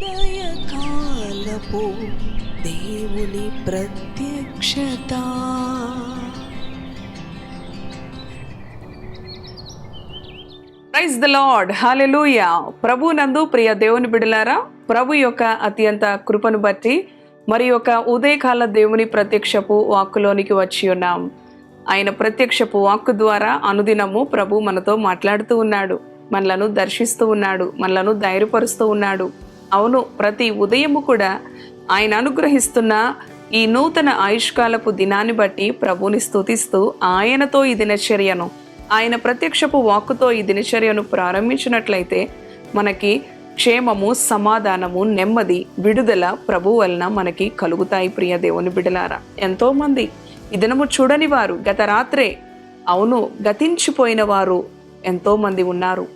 ఉదయకాలపు దేవుని ప్రత్యక్షత. ప్రైజ్ ద లార్డ్ హాలెలూయా ప్రభు నందు ప్రియ దేవుని బిడలారా ప్రభు యొక్క అత్యంత కృపను బట్టి మరి యొక్క ఉదయకాల దేవుని ప్రత్యక్షపు వాక్కులోనికి వచ్చి ఉన్నాం. ఆయన ప్రత్యక్షపు వాక్కు ద్వారా అనుదినము ప్రభు మనతో మాట్లాడుతూ ఉన్నాడు మనలను దర్శిస్తూ ఉన్నాడు మనలను ధైర్యపరుస్తూ ఉన్నాడు. అవును ప్రతి ఉదయము కూడా ఆయన అనుగ్రహిస్తున్న ఈ నూతన ఆయుష్కాలపు దినాన్ని బట్టి ప్రభుని స్తుతిస్తూ ఆయనతో ఈ దినచర్యను ఆయన ప్రత్యక్షపు వాక్కుతో ఈ దినచర్యను ప్రారంభించినట్లయితే మనకి క్షేమము సమాధానము నెమ్మది విడుదల ప్రభు వలన మనకి కలుగుతాయి ప్రియ దేవుని బిడలారా. ఎంతోమంది ఈ దినము చూడని వారు గత రాత్రే అవును గతించిపోయిన వారు ఎంతోమంది ఉన్నారు.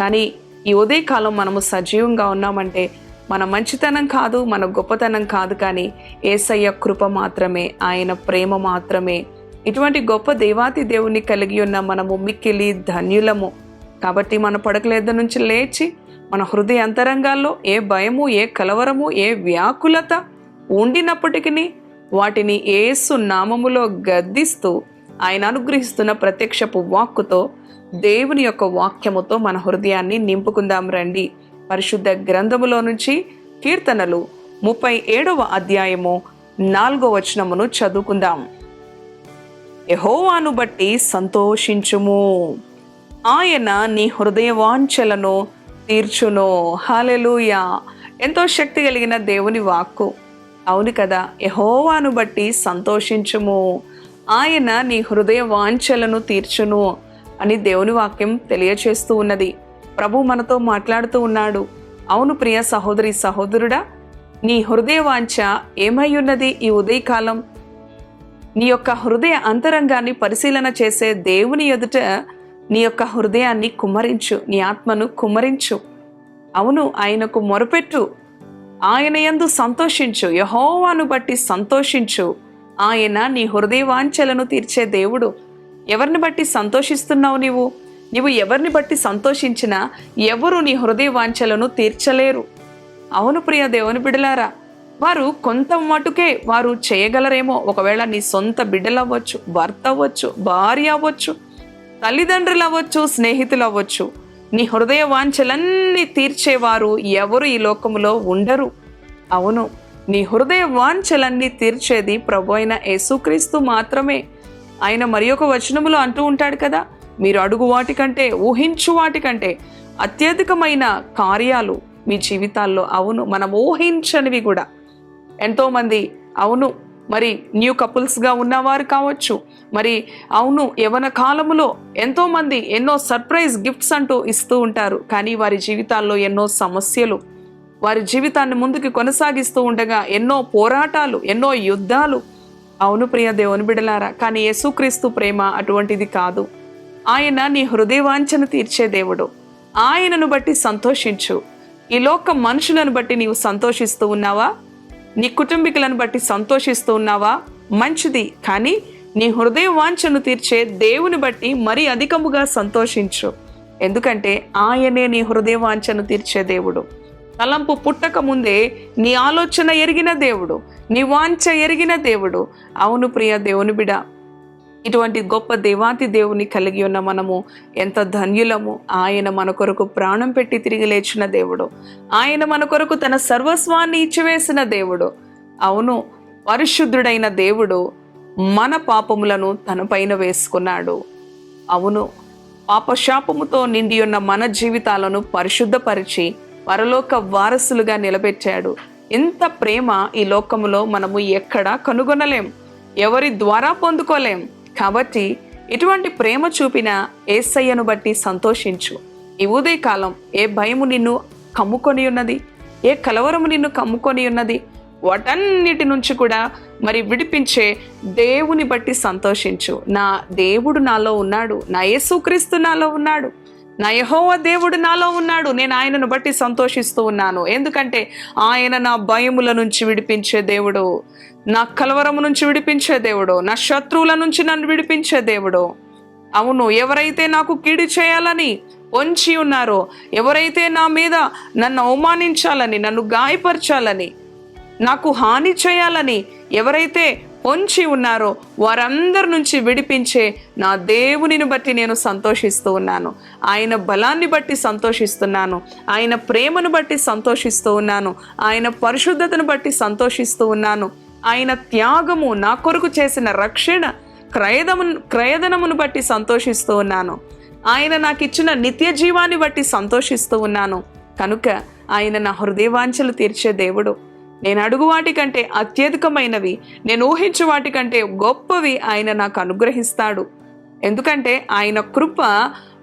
కానీ ఈ ఉదయకాలం మనము సజీవంగా ఉన్నామంటే మన మంచితనం కాదు మన గొప్పతనం కాదు కానీ ఏసయ్య కృప మాత్రమే ఆయన ప్రేమ మాత్రమే. ఇటువంటి గొప్ప దేవాతి దేవుని కలిగి ఉన్న మనము మిక్కిలి ధన్యులము. కాబట్టి మన పడకలేద్ద నుంచి లేచి మన హృదయ అంతరంగాల్లో ఏ భయము ఏ కలవరము ఏ వ్యాకులత ఉండినప్పటికీ వాటిని ఏసు నామములో గద్దిస్తూ ఆయన అనుగ్రహిస్తున్న ప్రత్యక్షపు వాక్కుతో దేవుని యొక్క వాక్యముతో మన హృదయాన్ని నింపుకుందాం రండి. పరిశుద్ధ గ్రంథములో నుంచి కీర్తనలు ముప్పై ఏడవ అధ్యాయము నాలుగో వచనమును చదువుకుందాం. యహోవాను బట్టి సంతోషించుము. ఆయన నీ హృదయ వాంఛలను తీర్చును. హాలెలుయా ఎంతో శక్తి కలిగిన దేవుని వాక్కు. అవును కదా యహోవాను బట్టి సంతోషించుము. ఆయన నీ హృదయ వాంఛలను తీర్చును అని దేవుని వాక్యం తెలియచేస్తూ ఉన్నది. ప్రభు మనతో మాట్లాడుతూ ఉన్నాడు. అవును ప్రియ సహోదరి సహోదరుడా నీ హృదయ వాంఛ ఏమై ఉన్నది ఈ ఉదయకాలం? నీ యొక్క హృదయ అంతరంగాన్ని పరిశీలన చేసే దేవుని ఎదుట నీ యొక్క హృదయాన్ని కుమ్మరించు నీ ఆత్మను కుమ్మరించు. అవును ఆయనకు మొరపెట్టు. ఆయన యందు సంతోషించు యహోవాను బట్టి సంతోషించు. ఆయన నీ హృదయవాంఛలను తీర్చే దేవుడు. ఎవరిని బట్టి సంతోషిస్తున్నావు నీవు? నీవు ఎవరిని బట్టి సంతోషించినా ఎవరు నీ హృదయవాంఛలను తీర్చలేరు. అవును ప్రియ దేవుని బిడలారా వారు కొంత మటుకే వారు చేయగలరేమో. ఒకవేళ నీ సొంత బిడ్డలు అవ్వచ్చు భర్త అవ్వచ్చు భార్య అవ్వచ్చు తల్లిదండ్రులు అవ్వచ్చు స్నేహితులు అవ్వచ్చు నీ హృదయ వాంఛలన్నీ తీర్చేవారు ఎవరు ఈ లోకములో ఉండరు. అవును నీ హృదయ వాంఛలన్నీ తీర్చేది ప్రభు అయిన యేసుక్రీస్తు మాత్రమే. ఆయన మరి ఒక వచనములో అంటూ ఉంటాడు కదా మీరు అడుగు వాటికంటే ఊహించు వాటికంటే అత్యధికమైన కార్యాలు మీ జీవితాల్లో అవును మనం ఊహించనివి కూడా. ఎంతోమంది అవును మరి న్యూ కపుల్స్గా ఉన్నవారు కావచ్చు మరి అవును యవన కాలములో ఎంతోమంది ఎన్నో సర్ప్రైజ్ గిఫ్ట్స్ అంటూ ఇస్తూ ఉంటారు కానీ వారి జీవితాల్లో ఎన్నో సమస్యలు వారి జీవితాన్ని ముందుకు కొనసాగిస్తూ ఉండగా ఎన్నో పోరాటాలు ఎన్నో యుద్ధాలు. అవును ప్రియ దేవుని బిడలారా కానీ యేసుక్రీస్తు ప్రేమ అటువంటిది కాదు. ఆయన నీ హృదయవాంఛను తీర్చే దేవుడు. ఆయనను బట్టి సంతోషించు. ఈ లోక మనుషులను బట్టి నీవు సంతోషిస్తూ ఉన్నావా? నీ కుటుంబీకులను బట్టి సంతోషిస్తూ ఉన్నావా? మంచిది కానీ నీ హృదయ వాంఛను తీర్చే దేవుని బట్టి మరీ అధికముగా సంతోషించు. ఎందుకంటే ఆయనే నీ హృదయ వాంఛను తీర్చే దేవుడు. తలంపు పుట్టక ముందే నీ ఆలోచన ఎరిగిన దేవుడు నీ వాంఛ ఎరిగిన దేవుడు. అవును ప్రియ దేవుని బిడ ఇటువంటి గొప్ప దేవాతి దేవుని కలిగి ఉన్న మనము ఎంత ధన్యులము. ఆయన మన కొరకు ప్రాణం పెట్టి తిరిగి లేచిన దేవుడు. ఆయన మన కొరకు తన సర్వస్వాన్ని ఇచ్చివేసిన దేవుడు. అవును పరిశుద్ధుడైన దేవుడు మన పాపములను తన పైన వేసుకున్నాడు. అవును పాపశాపముతో నిండి ఉన్న మన జీవితాలను పరిశుద్ధపరిచి పరలోక వారసులుగా నిలబెట్టాడు. ఇంత ప్రేమ ఈ లోకములో మనము ఎక్కడా కనుగొనలేం. ఎవరి ద్వారా పొందుకోలేం. కాబట్టి ఇటువంటి ప్రేమ చూపిన ఏసయ్యను బట్టి సంతోషించు. ఈ ఉదయకాలం ఏ భయము నిన్ను కమ్ముకొని ఉన్నది? ఏ కలవరము నిన్ను కమ్ముకొని ఉన్నది? వాటన్నిటి నుంచి కూడా మరి విడిపించే దేవుని బట్టి సంతోషించు. నా దేవుడు నాలో ఉన్నాడు. నా యేసుక్రీస్తు నాలో ఉన్నాడు. నా యహోవ దేవుడు నాలో ఉన్నాడు. నేను ఆయనను బట్టి సంతోషిస్తూ ఉన్నాను. ఎందుకంటే ఆయన నా భయముల నుంచి విడిపించే దేవుడు. నా కలవరము నుంచి విడిపించే దేవుడు. నా శత్రువుల నుంచి నన్ను విడిపించే దేవుడు. అవును ఎవరైతే నాకు కీడు చేయాలని వంచి ఉన్నారో ఎవరైతే నా మీద నన్ను అవమానించాలని నన్ను గాయపరచాలని నాకు హాని చేయాలని ఎవరైతే పొంచి ఉన్నారో. వారందరి నుంచి విడిపించే నా దేవునిని బట్టి నేను సంతోషిస్తూ ఉన్నాను. ఆయన బలాన్ని బట్టి సంతోషిస్తున్నాను. ఆయన ప్రేమను బట్టి సంతోషిస్తూ ఉన్నాను. ఆయన పరిశుద్ధతను బట్టి సంతోషిస్తూ ఉన్నాను. ఆయన త్యాగము నా కొరకు చేసిన రక్షణ క్రయదము క్రయధనమును బట్టి సంతోషిస్తూ ఉన్నాను. ఆయన నాకు ఇచ్చిన నిత్య జీవాన్ని బట్టి సంతోషిస్తూ ఉన్నాను. కనుక ఆయన నా హృదయవాంఛలు తీర్చే దేవుడు. నేను అడుగు వాటికంటే అత్యధికమైనవి నేను ఊహించు వాటికంటే గొప్పవి ఆయన నాకు అనుగ్రహిస్తాడు. ఎందుకంటే ఆయన కృప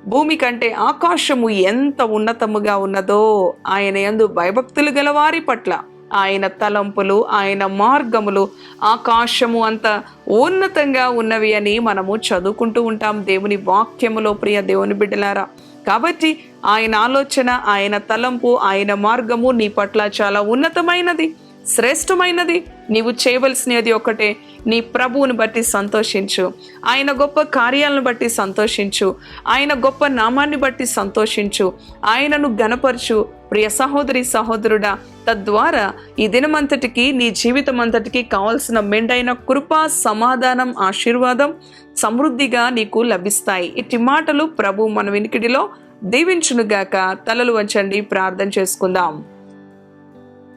భూమి కంటే ఆకాశము ఎంత ఉన్నతముగా ఉన్నదో ఆయన యందు భయభక్తులు గలవారి పట్ల ఆయన తలంపులు ఆయన మార్గములు ఆకాశము అంత ఉన్నతంగా ఉన్నవి అని మనము చదువుకుంటూ ఉంటాం దేవుని వాక్యములో ప్రియ దేవుని బిడ్డలారా. కాబట్టి ఆయన ఆలోచన ఆయన తలంపు ఆయన మార్గము నీ పట్ల చాలా ఉన్నతమైనది. శ్రేష్టమైనది. నీవు చేయవలసినది ఒకటే. నీ ప్రభువుని బట్టి సంతోషించు. ఆయన గొప్ప కార్యాలను బట్టి సంతోషించు. ఆయన గొప్ప నామాన్ని బట్టి సంతోషించు. ఆయనను గనపరచు ప్రియ సహోదరి సహోదరుడా తద్వారా ఈ దినమంతటికి నీ జీవితం అంతటికి కావలసిన మెండైన కృప సమాధానం ఆశీర్వాదం సమృద్ధిగా నీకు లభిస్తాయి. ఇట్టి మాటలు ప్రభు మన వినికిడిలో దీవించునుగాక. తలలు వంచండి. ప్రార్థన చేసుకుందాం.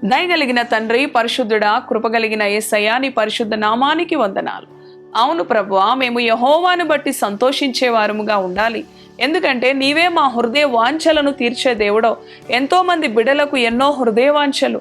దయగలిగిన తండ్రి పరిశుద్ధుడా కృపగలిగిన ఏసయ్య నీ పరిశుద్ధ నామానికి వందనాలు. అవును ప్రభువా మేము యహోవాను బట్టి సంతోషించేవారముగా ఉండాలి. ఎందుకంటే నీవే మా హృదయ వాంఛలను తీర్చే దేవుడో ఎంతో మంది బిడలకు ఎన్నో హృదయ వాంఛలు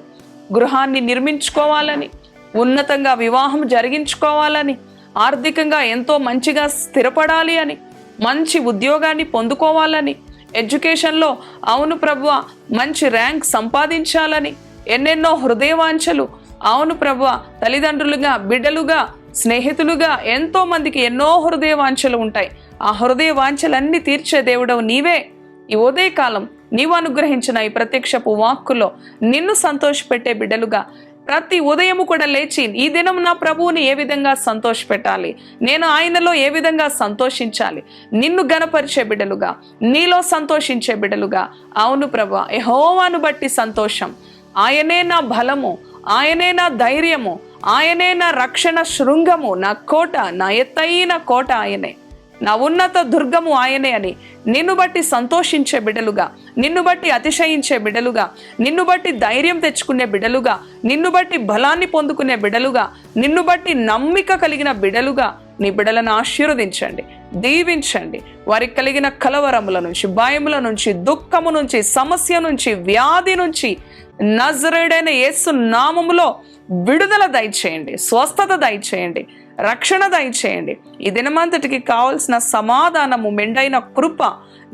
గృహాన్ని నిర్మించుకోవాలని ఉన్నతంగా వివాహం జరిగించుకోవాలని ఆర్థికంగా ఎంతో మంచిగా స్థిరపడాలి అని మంచి ఉద్యోగాన్ని పొందుకోవాలని ఎడ్యుకేషన్లో అవును ప్రభువ మంచి ర్యాంక్ సంపాదించాలని ఎన్నెన్నో హృదయవాంఛలు. అవును ప్రభు తల్లిదండ్రులుగా బిడ్డలుగా స్నేహితులుగా ఎంతో మందికి ఎన్నో హృదయ వాంఛలు ఉంటాయి. ఆ హృదయ వాంఛలన్నీ తీర్చే దేవుడవు నీవే. ఈ ఉదయకాలం నీవు అనుగ్రహించిన ఈ ప్రత్యక్షపు వాక్కులో నిన్ను సంతోషపెట్టే బిడ్డలుగా ప్రతి ఉదయము కూడా లేచి ఈ దినం నా ప్రభువుని ఏ విధంగా సంతోషపెట్టాలి? నేను ఆయనలో ఏ విధంగా సంతోషించాలి? నిన్ను గనపరిచే బిడ్డలుగా నీలో సంతోషించే బిడ్డలుగా. అవును ప్రభు యహోవాను బట్టి సంతోషం. ఆయనే నా బలము ఆయనే నా ధైర్యము ఆయనే నా రక్షణ శృంగము నా కోట నా ఎత్తైన కోట ఆయనే. నా ఉన్నత దుర్గము ఆయనే అని నిన్ను బట్టి సంతోషించే బిడలుగా నిన్ను బట్టి అతిశయించే బిడలుగా నిన్ను బట్టి ధైర్యం తెచ్చుకునే బిడలుగా నిన్ను బట్టి బలాన్ని పొందుకునే బిడలుగా నిన్ను బట్టి నమ్మిక కలిగిన బిడలుగా నీ బిడలను ఆశీర్వదించండి దీవించండి. వారికి కలిగిన కలవరముల నుంచి భయముల నుంచి దుఃఖము నుంచి సమస్య నుంచి వ్యాధి నుంచి నజరేడైన యేసు నామములో విడుదల దయచేయండి స్వస్థత దయచేయండి రక్షణ దయచేయండి. ఈ దినమంతటికి కావలసిన సమాధానము మెండైన కృప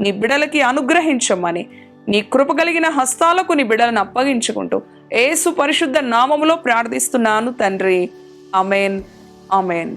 నీ బిడలకి అనుగ్రహించమని నీ కృప కలిగిన హస్తాలకు నీ బిడలను అప్పగించుకుంటూ ఏసు పరిశుద్ధ నామములో ప్రార్థిస్తున్నాను తండ్రి. అమేన్ అమేన్